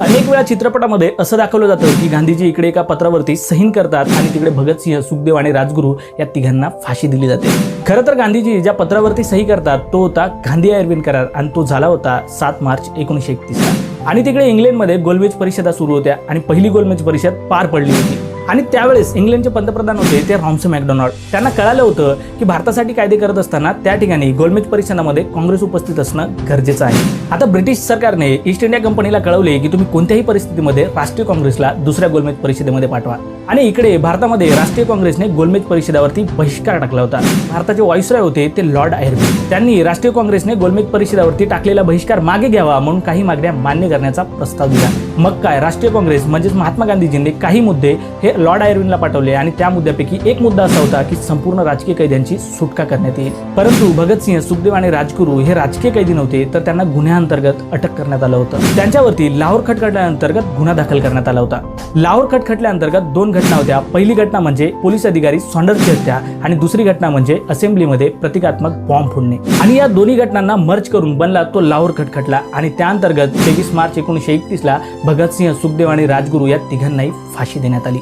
अनेक वेळा चित्रपटामध्ये असं दाखवलं जातं की गांधीजी इकडे एका पत्रावरती सहीन करतात आणि तिकडे भगतसिंह सुखदेव आणि राजगुरू या तिघांना फाशी दिली जाते. खरं तर गांधीजी ज्या पत्रावरती सही करतात तो होता गांधी अरविंद करार आणि तो झाला होता सात मार्च एकोणीसशे एकतीसला. आणि तिकडे इंग्लंडमध्ये गोलमेज परिषदा सुरू होत्या आणि पहिली गोलमेज परिषद पार पडली होती. आणि त्यावेळेस इंग्लंडचे पंतप्रधान होते ते रॉम्से मॅकडोनॉल्ड. त्यांना कळालं होतं की भारतासाठी कायदे करत असताना त्या ठिकाणी गोलमेज परिषदामध्ये काँग्रेस उपस्थित असणं गरजेचं आहे. आता ब्रिटिश सरकारने ईस्ट इंडिया कंपनीला कळवले की तुम्ही कोणत्याही परिस्थितीमध्ये राष्ट्रीय काँग्रेसला दुसऱ्या गोलमेज परिषदेमध्ये पाठवा. आणि इकडे भारतामध्ये राष्ट्रीय काँग्रेसने गोलमेज परिषदेवरती बहिष्कार टाकला होता. भारताचे व्हाईसरॉय होते ते लॉर्ड आयर्विन त्यांनी राष्ट्रीय काँग्रेसने गोलमेज परिषदावरती टाकलेला बहिष्कार मागे घ्यावा म्हणून काही मागण्या मान्य करण्याचा प्रस्ताव दिला. मग काय? राष्ट्रीय काँग्रेस म्हणजेच महात्मा गांधीजींनी काही मुद्दे हे लॉर्ड आयर्विनला पाठवले आणि त्या मुद्द्यापैकी एक मुद्दा असा होता की संपूर्ण राजकीय कैद्यांची सुटका करण्यात येईल. परंतु भगतसिंह सुखदेव आणि राजगुरू हे राजकीय कैदी नव्हते तर त्यांना गुन्ह्याअंतर्गत अटक करण्यात आलं होतं. त्यांच्यावरती लाहोर खटखटल्याअंतर्गत गुन्हा दाखल करण्यात आला होता. लाहोर खटखटल्याअंतर्गत दोन घटना होत्या. पहिली घटना म्हणजे पोलीस अधिकारी सॉन्डरची हत्या आणि दुसरी घटना म्हणजे असेंब्लीमध्ये प्रतिकात्मक बॉम्ब फोडणे. आणि या दोन्ही घटनांना मर्ज करून बनला तो लाहोर खटखटला आणि त्याअंतर्गत तेवीस मार्च एकोणीसशे एकतीसला भगतसिंह सुखदेव आणि राजगुरू या तिघांनाही फाशी देण्यात आली.